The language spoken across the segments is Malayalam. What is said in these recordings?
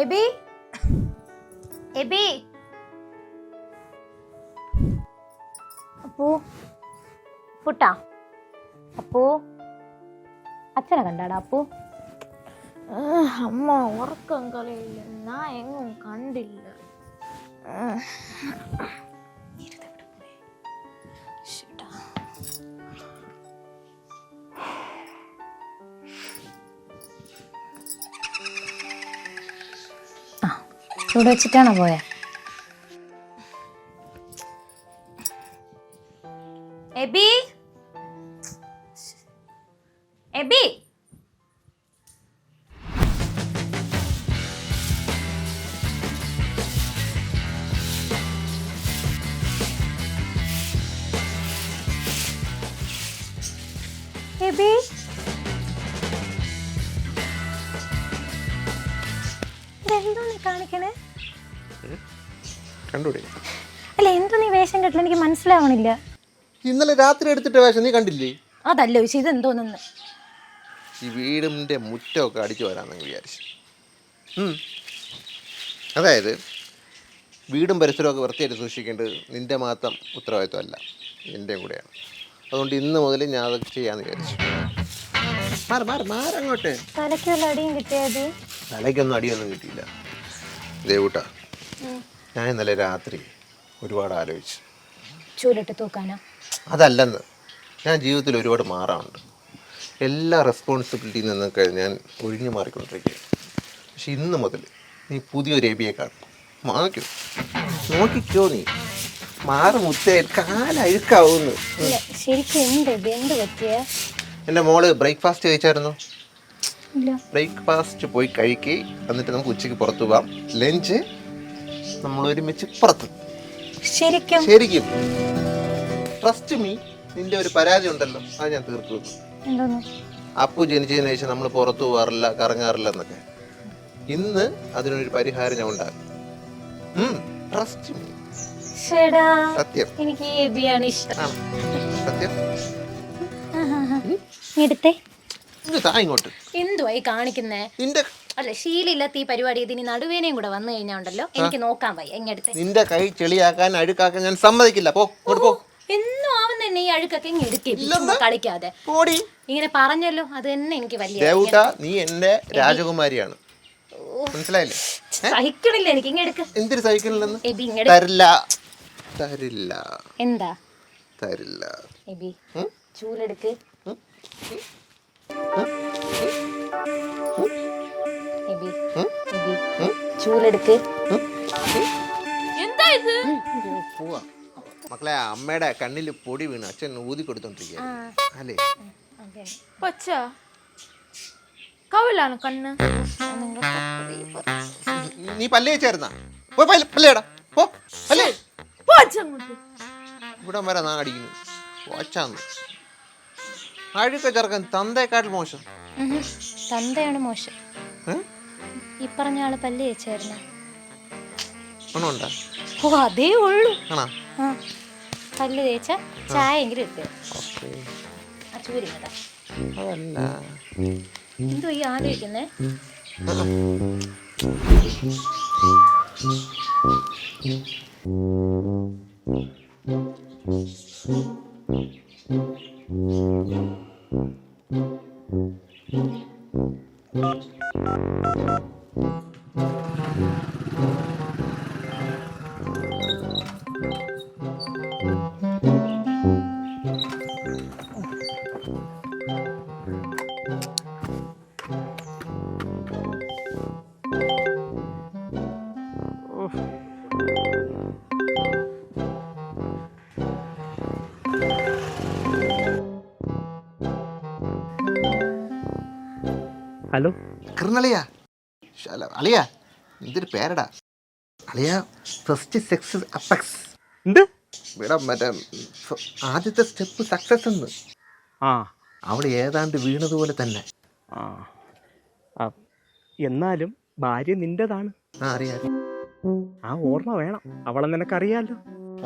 എബി? എബി? അപ്പൂ. പുട്ടാ. അപ്പൂ. അച്ഛനെ കണ്ടാടാ അപ്പൂ. അമ്മ ഉറക്കം കളയില്ല? ഞാൻ എങ്ങും കണ്ടില്ല. ഇവിടെ വെച്ചിട്ടാണോ പോയ? എബി? എബി? എബി? ഇതെന്തോ നീ കാണിക്കണേ? കണ്ടൂടെ അല്ല എന്തോ നീ വേഷം കെട്ടില്ല എനിക്ക് മനസ്സിലാവണില്ല. ഇന്നലെ രാത്രി എടുത്തിട്ട വേഷം നീ കണ്ടില്ലേ? അതല്ല ചോദിച്ചു ഇതെന്തോന്നെന്ന്. ഈ വീടിന്റെ മുറ്റമൊക്കെ അടിച്ചു വരാമെന്ന് വിചാരിച്ചു. അതായത് വീടും പരിസരമൊക്കെ വൃത്തിയായിട്ട് സൂക്ഷിക്കേണ്ടത് നിന്റെ മാത്രം ഉത്തരവാദിത്വമല്ല എന്റെയും കൂടെയാണ്. അതുകൊണ്ട് ഇന്ന് മുതൽ ഞാൻ അത് ചെയ്യാന്ന് വിചാരിച്ചു. മാറി മാറി മാറങ്ങോട്ട് തലയ്ക്കുള്ള അടിയും കിട്ടിയത് തലയ്ക്കൊന്നും അടിയൊന്നും കിട്ടിയില്ല. ദേവൂട്ട ഞാൻ ഇന്നലെ രാത്രി ഒരുപാട് ആലോചിച്ചു. ചൂലിട്ട് തൂക്കാനാ? അതല്ലെന്ന്. ഞാൻ ജീവിതത്തിൽ ഒരുപാട് മാറാറുണ്ട്. എല്ലാ റെസ്പോൺസിബിലിറ്റിയിൽ നിന്നൊക്കെ ഞാൻ ഒഴിഞ്ഞു മാറിക്കൊണ്ടിരിക്കുകയാണ്. പക്ഷെ ഇന്ന് മുതൽ നീ പുതിയൊരു എബിയെ കാണും വാങ്ങിക്കോ നോക്കിക്കോ നീ. മാറി മുത്തേ കാലഴുക്കാവുന്നു. ഇല്ല ശരിക്കും എന്ത് ഇത് എന്ത് പറ്റിയ? എന്റെ മോൾ ബ്രേക്ക്ഫാസ്റ്റ് കഴിച്ചായിരുന്നു? ബ്രേക്ക്ഫാസ്റ്റ് പോയി കഴിക്കുക എന്നിട്ട് നമുക്ക് ഉച്ചയ്ക്ക് പുറത്തു പോകാം. ലഞ്ച് നമ്മൾ ഒരുമിച്ച് പുറത്ത്. ശരിക്കും? ശരിക്കും. ട്രസ്റ്റ് മീ നിന്റെ ഒരു പരാതി ഉണ്ടല്ലോ. അത് ഞാൻ തീർത്തു അപ്പു ജനിച്ചതിന് ശേഷം നമ്മൾ പുറത്തു പോകാറില്ല കറങ്ങാറില്ല എന്നൊക്കെ. ഇന്ന് അതിനൊരു പരിഹാരം ഞാൻ ഉണ്ടാകും ട്രസ്റ്റ് മീ സത്യം. എനിക്ക് സത്യം? എടുത്തേ. ഇങ്ങോട്ട്. എന്തുവായി കാണിക്കുന്നേ? നിന്റെ അല്ല ശീലില്ലാത്ത ഈ പരിപാടി ഇതിന് നടുവേനയും കൂടെ വന്നു കഴിഞ്ഞാൽ ഉണ്ടല്ലോ? എനിക്ക് നോക്കാൻ വയ്യ എങ്ങടുത്ത് നിന്റെ കൈ ചെളിയാക്കാൻ അഴുക്കാക്കാൻ ഞാൻ സമ്മതിക്കില്ല. പോ പോ. എന്നും ആവുന്ന തന്നെ ഈ അഴുക്കൊക്കെ ഇങ്ങ് എടുക്കില്ല കളിക്കാതെ. ഇങ്ങനെ പറഞ്ഞല്ലോ അത് തന്നെ എനിക്ക് വലിയ നീ എന്റെ രാജകുമാരിയാണ്. മനസ്സിലായില്ലേ? സഹിക്കണില്ല എനിക്ക് ഇങ്ങനെ എടുക്ക. എന്തിനു സൈക്കിളിലെന്ന് തരില്ല. തരില്ല. എന്താ? തരില്ല. എബി ചൂലെടുക്ക്. ചൂലെടുക്ക്. എന്താ ഇത്? പോവാ. മക്കളെ അമ്മയുടെ കണ്ണിൽ പൊടി വീണ്. അച്ഛൻ ഊതി കൊടുത്തോണ്ടിരിക്കുക അല്ലേ? കവിലാണ് കണ്ണ്? നീ പല്ല് വെച്ചായിരുന്നാ പോ പല്ല് പല്ലേടാ പോ പല്ലേ. പച്ചങ്ങോട്ട് ഇവിടം വരെ നാ അടിക്കുന്നു വാച്ചാന്ന് അഴുക്ക ചെറുക്കൻ തന്തേക്കാട്ടിൽ മോശം. തന്തയാണ് മോശം? ഈ പറഞ്ഞ ആൾ പല്ല് വെച്ചായിരുന്നു ഗുണമുണ്ടാ? ഓ അതേ ഉള്ളൂ. പല്ല് തേച്ച ചായ എങ്കിലും ചൂരിങ്ങതാ അതല്ല. എന്തോ ഈ ആലോചിക്കുന്നേ? ഹലോ ശല അളിയാ എന്തൊരു പേരടാ. അളിയ ഫസ്റ്റ് സെക്സ് അപ്പക്സ് എന്ത്? ഇവിടെ മറ്റേ ആദ്യത്തെ സ്റ്റെപ്പ് സക്സസ് എന്ന്. ആ. അവൾ ഏതാണ്ട് വീണതുപോലെ തന്നെ. ആ. ആ, എന്നാലും ഭാര്യ നിന്റേതാണ്. ആ അറിയാം. ആ ഓർമ്മ വേണം. അവളെ നിനക്കറിയാലോ.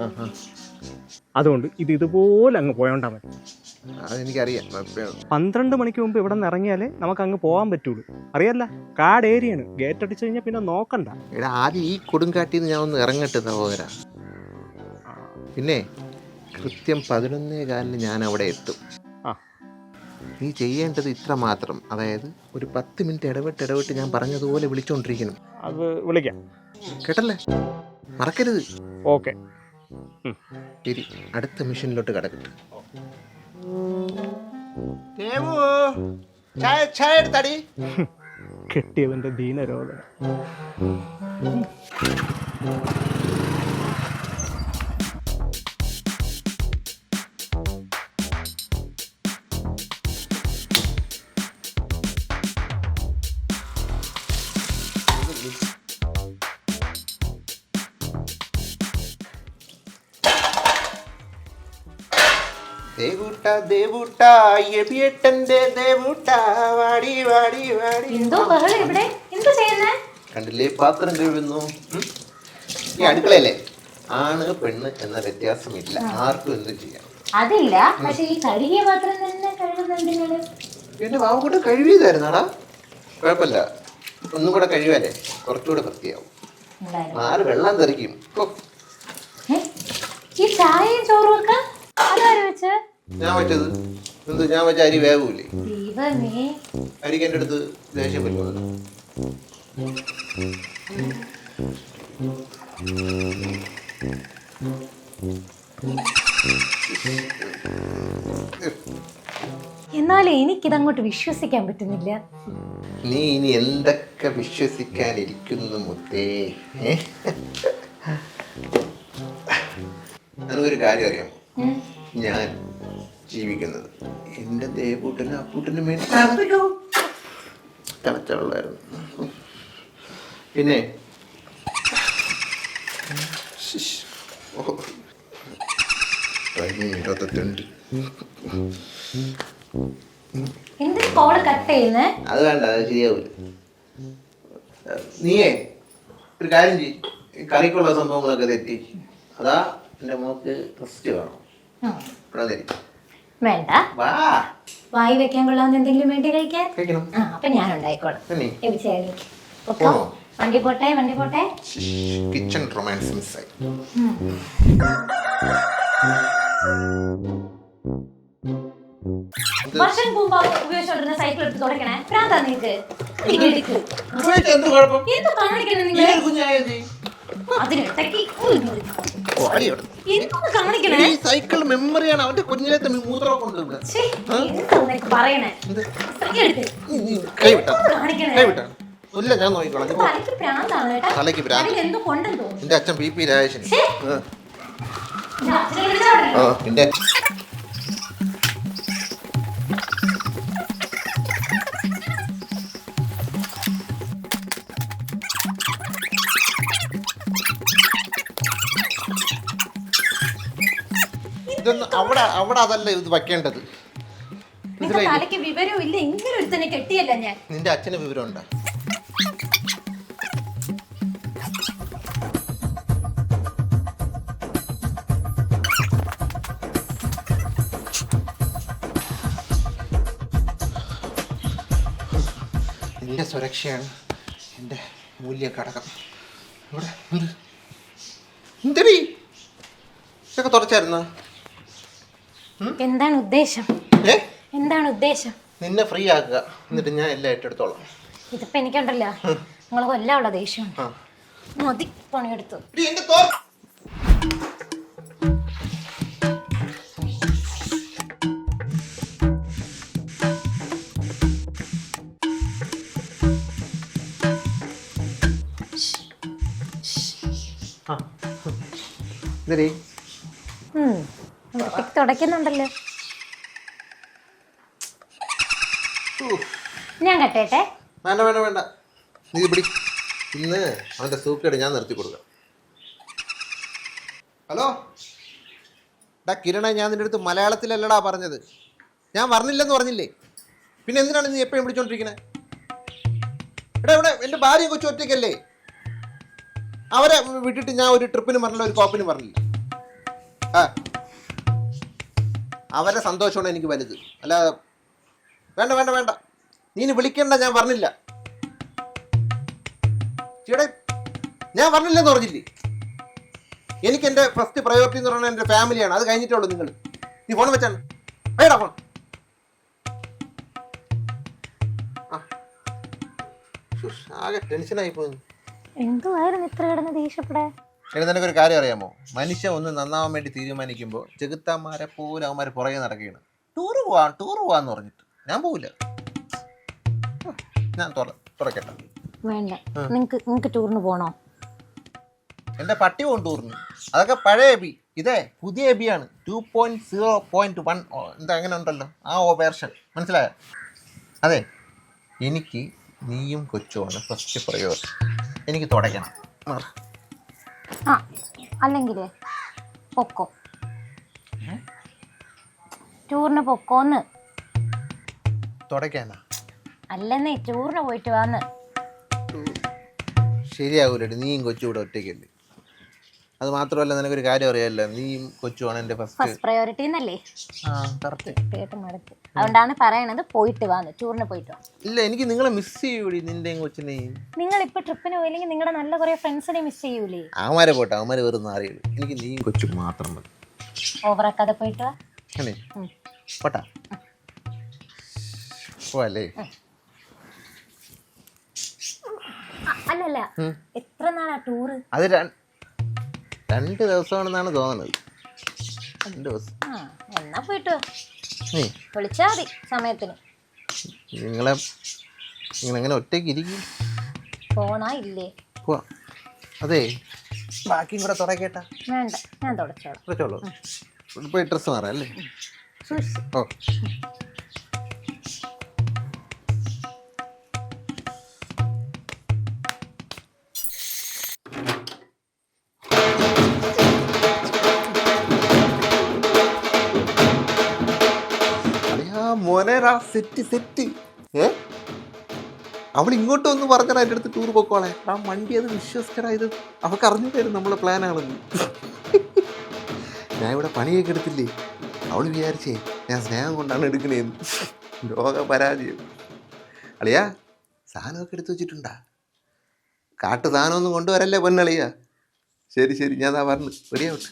ആഹാ. അതുകൊണ്ട് ഇത് ഇതുപോലെ അങ്ങ് പോയോണ്ടാ മതി. അതെനിക്കറിയാം പന്ത്രണ്ട് മണിക്ക് മുമ്പ് ഇവിടെ നിന്ന് ഇറങ്ങിയാലേ നമുക്ക് അങ്ങ് പോകാൻ പറ്റുള്ളൂ. അറിയല്ല കാട് ഏരിയാണ്. ഗേറ്റ് അടിച്ചു കഴിഞ്ഞാൽ പിന്നെ നോക്കണ്ട. എടാ ആദ്യം ഈ കൊടുങ്കാട്ടിൽ നിന്ന് ഞാൻ ഒന്ന് ഇറങ്ങട്ടെ സഹോദര പിന്നെ കൃത്യം പതിനൊന്നേ കാലിന് ഞാൻ അവിടെ എത്തും നീ ചെയ്യേണ്ടത് ഇത്ര മാത്രം. അതായത് ഒരു പത്ത് മിനിറ്റ് ഇടവിട്ട് ഇടവിട്ട് ഞാൻ പറഞ്ഞതുപോലെ വിളിച്ചോണ്ടിരിക്കണം. അത് വിളിക്കാം. കേട്ടല്ലേ? മറക്കരുത്. ഓക്കെ. ശരി അടുത്ത മിഷനിലോട്ട് കിടക്കട്ടെ ചായ ചായ എടുത്താടി. കെട്ടിയവന്റെ ദീനരോധന. ദേവൂട്ട ദേവൂട്ട എബിയേട്ടന്റെ ദേവൂട്ട വാടി വാടി വാടി. എന്തോ ബഹളം ഇവിടെ? എന്ത് ചെയ്യുന്നേ? കണ്ടില്ലേ? പാത്രം കഴുകുന്നു. ഉം? ഈ അടുക്കളയല്ലേ ആണ് പെണ്ണ് എന്ന വ്യത്യാസമില്ല. ആർക്കും എന്തും ചെയ്യാം? അതില്ല. പക്ഷെ ഈ കഴുകിയ പാത്രം തന്നെ എന്റെ എന്റെ വാവുകൂടെ കഴുകിയതായിരുന്നാടാ? കുഴപ്പമില്ല. ഒന്നും കൂടെ കഴിവാലേ കുറച്ചുകൂടെ വൃത്തിയാവും. ആറ് വെള്ളം തെറിക്കും ഓ, ഈ ചായയും ചോറും ഒക്കെ അതാര് വെച്ച് ഞാൻ വെച്ചത്? എന്ത്? ഞാൻ വെച്ച അരി വേവൂലേ? അരിക്ക് എന്റെ അടുത്ത് ദേഷ്യം എന്നാൽ എന്നാലും എനിക്കിതങ്ങോട്ട് വിശ്വസിക്കാൻ പറ്റുന്നില്ല. നീ ഇനി എന്തൊക്കെ വിശ്വസിക്കാനിരിക്കുന്നു മുത്തേ? നിനക്കൊരു കാര്യം അറിയാമോ? ഞാൻ ജീവിക്കുന്നത്. എന്റെ ദേവൂട്ടനും അപ്പൂട്ടനും വേണ്ടി കണച്ചുള്ളായിരുന്നു പിന്നെ? ഇരുപത്തെട്ടുണ്ട് അത് വേണ്ട അത് ശരിയാവൂല. നീയേ ഒരു കാര്യം ചെയ്യും. കറിക്കുള്ള സംഭവങ്ങളൊക്കെ തെറ്റി. അതാ എന്റെ മോക്ക് റെസ്റ്റ് വേണം. ഇവിടെ വേണ്ട. വായി വെക്കാൻ കൊള്ളാവുന്ന എന്തെങ്കിലും വേണ്ടി കഴിക്കാൻ? ആ അപ്പൊ ഞാൻ ഉണ്ടായിക്കോളാം? വണ്ടി പോട്ടെ വണ്ടി പോട്ടെ. കിച്ചൺ റൊമാൻസ് മിസ്സായി വർഷം മുമ്പ് ഉപയോഗിച്ചോണ്ടിരുന്ന സൈക്കിൾ എടുത്ത് തുടക്കണേ. പ്രാന്താ നിനക്ക്. എന്ത് കാണിക്കണം നിങ്ങൾ? അതിനിടയ്ക്ക് ഈ സൈക്കിൾ മെമ്മറിയാണ് അവന്റെ കുഞ്ഞിലത്തെ മൂത്രം കൊണ്ട് ഇവിടെ ഛേ, എന്താ പറയണേ? സൈക്കിൾ എടുക്ക്. കൈ വിട്ടാ? എന്തൊന്ന് കാണിക്കണേ? കൈ വിട്ടാ? ഇല്ല ഞാൻ നോക്കിക്കോളാം. തലയ്ക്ക് ഭ്രാന്ത്. എന്റെ അച്ഛൻ ബി പി രാജേഷൻ ആ എന്റെ ഇതൊന്നും അവിടെ അവിടെ അതല്ല ഇത് വെക്കേണ്ടത് നിന്റെ തലയ്ക്ക് വിവരവും ഇല്ല. ഇങ്ങനെ ഒരുത്തനെ കെട്ടിയല്ല ഞാൻ. നിന്റെ അച്ഛന് വിവരമുണ്ടോ? നിന്റെ സുരക്ഷയാണ്. എന്റെ മൂല്യ ഘടകം ഇവിടെ എന്ത്? എന്തടി? ഇതൊക്കെ തുടച്ചായിരുന്ന? എന്താണ് ഉദ്ദേശം? എന്താണ് ഉദ്ദേശം? നിന്നെ ഫ്രീ ആക്കുക. എന്നിട്ട് ഞാൻ എല്ലാം ഏറ്റെടുത്തോളാം. ഇതിപ്പോ എനിക്കുണ്ടല്ലോ. നിങ്ങളെ കൊല്ലാനുള്ള ദേഷ്യം. മതി പണിയെടുത്തു. ഇതേ തുടയ്ക്കുന്നുണ്ടല്ലോ. ഞാൻ കട്ടേട്ടെ. വേണ്ട വേണ്ട വേണ്ട. നീ പിടി. ഇന്ന് അവന്റെ സൂക്കേട് ഞാൻ നിർത്തി കൊടുക്കാം. ഹലോ? ഡാ കിരണ ഞാൻ നിന്റെ അടുത്ത് മലയാളത്തിലല്ലടാ പറഞ്ഞത്. ഞാൻ പറഞ്ഞില്ലെന്ന് പറഞ്ഞില്ലേ? പിന്നെ എന്തിനാണ് നീ എപ്പോഴും വിളിച്ചോണ്ടിരിക്കണേ എടാ ഇവിടെ എന്റെ ഭാര്യയും കൊച്ചു ഒറ്റയ്ക്കല്ലേ? അവരെ വിട്ടിട്ട് ഞാൻ ഒരു ട്രിപ്പിനും പറഞ്ഞില്ല ഒരു കോപ്പിനും പറഞ്ഞില്ല. ആ അവരെ സന്തോഷമാണ് എനിക്ക് വലുത്. അല്ല വേണ്ട വേണ്ട വേണ്ട. നീ വിളിക്കണ്ട ഞാൻ പറഞ്ഞില്ല. ചേടെ ഞാൻ പറഞ്ഞില്ലെന്ന് പറഞ്ഞില്ലേ? എനിക്ക് എന്റെ ഫസ്റ്റ് പ്രയോറിറ്റി എന്ന് പറഞ്ഞാൽ എന്റെ ഫാമിലിയാണ് അത് കഴിഞ്ഞിട്ടുള്ളൂ നിങ്ങൾ. നീ ഫോൺ വെച്ചാണ്. വേടാ ഫോൺ ആകെ ടെൻഷനായി പോകുന്നു എന്തുവായിരുന്നു ഇത്ര കിടന്ന് ദേഷ്യപ്പെടാൻ? എടി നിനക്കൊരു കാര്യം അറിയാമോ? മനുഷ്യ ഒന്ന് നന്നാവാൻ വേണ്ടി തീരുമാനിക്കുമ്പോൾ ചെകുത്താന്മാരെ പോലും അവന്മാർ പുറകെ നടക്കുകയാണ്. ടൂറ് പോവാ ടൂറ് പോവാന്ന് പറഞ്ഞിട്ട്. ഞാൻ പോവില്ല. ഞാൻ തുറ തുറക്കട്ടെ. വേണ്ട. നിങ്ങൾക്ക് നിങ്ങക്ക് ടൂറിന് പോണോ? എന്റെ പട്ടി പോകും ടൂറിന്. അതൊക്കെ പഴയ എബി. ഇതേ പുതിയ എബിയാണ്. Two point zero point one എന്താ അങ്ങനെ ഉണ്ടല്ലോ? ആ ഓ വേർഷൻ. മനസ്സിലായോ? അതെ. എനിക്ക് നീയും കൊച്ചുമാണ് ഫസ്റ്റ് പ്രയോജനം എനിക്ക് തുടയ്ക്കണം. ആ അല്ലെങ്കിലേ പൊക്കോ. ടൂറിന് പൊക്കോന്ന്. അല്ലെന്നേ ടൂറിന് പോയിട്ട് വാന്ന്. ശരിയാകൂലടി നീയും കൊച്ചു ഇവിടെ ഒറ്റയ്ക്കല്ലേ. അത് മാത്രമല്ല നിനക്കൊരു കാര്യം അറിയാമല്ലോ നീയും കൊച്ചുമാണ് എന്റെ ഫസ്റ്റ് ഫസ്റ്റ് പ്രയോറിറ്റി എന്നല്ലേ ആ കറക്റ്റ് കേട്ട് മടുത്ത്. അതുകൊണ്ടാണ് പറയണത് പോയിട്ട് വാന്ന് ടൂറിന് പോയിട്ട് വാ ഇല്ല എനിക്ക് നിങ്ങളെ മിസ് ചെയ്യൂടി നിന്റെയും കൊച്ചിനെയും നിങ്ങൾ ഇപ്പൊ ട്രിപ്പിന് പോയില്ലെങ്കിൽ നിങ്ങളുടെ നല്ല കുറെ ഫ്രണ്ട്സിനെ മിസ് ചെയ്യൂലേ? അവന്മാരെ പോട്ടെ അവന്മാരെ വെറുതെ അറിയുള്ളൂ എനിക്ക് നീയും കൊച്ചും മാത്രം മതി. ഓവറാക്കാതെ പോയിട്ട് വാ. അല്ലേ. പോട്ടാ. പോവല്ലേ? അല്ലല്ല എത്ര നാളാ ടൂറ് അത് ര- രണ്ട് ദിവസമാണെന്നാണ് തോന്നുന്നത് രണ്ട് ദിവസം. ആ എന്നാ പോയിട്ട് വാ. വിളിച്ചാ മതി സമയത്തിന്. നിങ്ങളെ നിങ്ങളെങ്ങനെ ഒറ്റയ്ക്ക് ഇരിക്കും. പോണാ ഇല്ലേ? പോവാ അതെ. ബാക്കിയും കൂടെ തുടക്കേട്ടാ വേണ്ട ഞാൻ തുടച്ചോളാം. തുടച്ചോളൂ. പോയി ഡ്രസ്സ് മാറാം അല്ലേ? ഓ. മോനേരാ സെറ്റ് സെറ്റ്. ഏ? അവൾ ഇങ്ങോട്ട് വന്ന് പറഞ്ഞാൽ എന്റെ അടുത്ത് ടൂർ പൊക്കോളെ ആ വണ്ടി അത് വിശ്വസിക്കടാ ഇത്. അവൾക്ക് തരും നമ്മളെ പ്ലാനാണെന്ന് ഞാൻ ഇവിടെ പണിയൊക്കെ എടുത്തില്ലേ? അവൾ വിചാരിച്ചേ ഞാൻ സ്നേഹം കൊണ്ടാണ് എടുക്കണേന്ന്. ലോക പരാജയം. അളിയാ സാധനമൊക്കെ എടുത്തു വെച്ചിട്ടുണ്ടാ? കാട്ടു സാധനമൊന്നും കൊണ്ടുവരല്ലേ പൊന്നളിയാ? ശരി ശരി ഞാൻ അതാ പറഞ്ഞു റെഡിയാവട്ടെ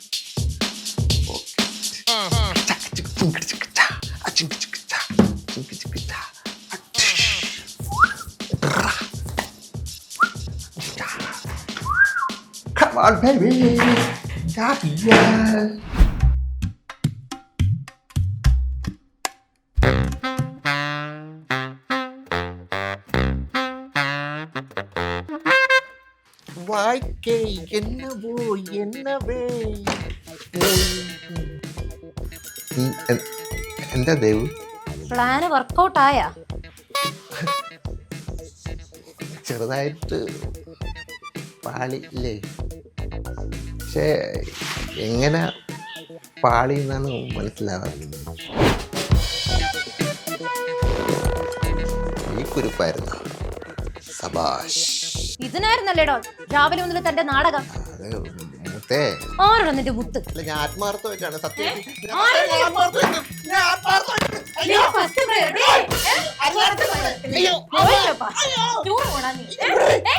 Come on, baby. Yeah. வாழ்க்கை என்னவோ என்னவே എന്താ ദേവ് പ്ലാന് വർക്കൗട്ട് ആയാ ചെറുതായിട്ട് പാളി ഇല്ലേ പക്ഷേ എങ്ങനെ പാളി എന്നാണ് മനസ്സിലാവുന്നത് ഈ കുരുപ്പായിരുന്നു. സബാഷ്. ഇതിനായിരുന്നല്ലേടോ രാവിലെ മുതൽ തന്റെ നാടകം. അത് മുത്തേ. ആരോടാ നിന്റെ മുത്ത്? അല്ല ഞാൻ ആത്മാർത്ഥമായിട്ടാണ് സത്യം. ആരാ? പോയില്ലപ്പാ. ടൂർ അയ്യോ? ഏ? ഏ?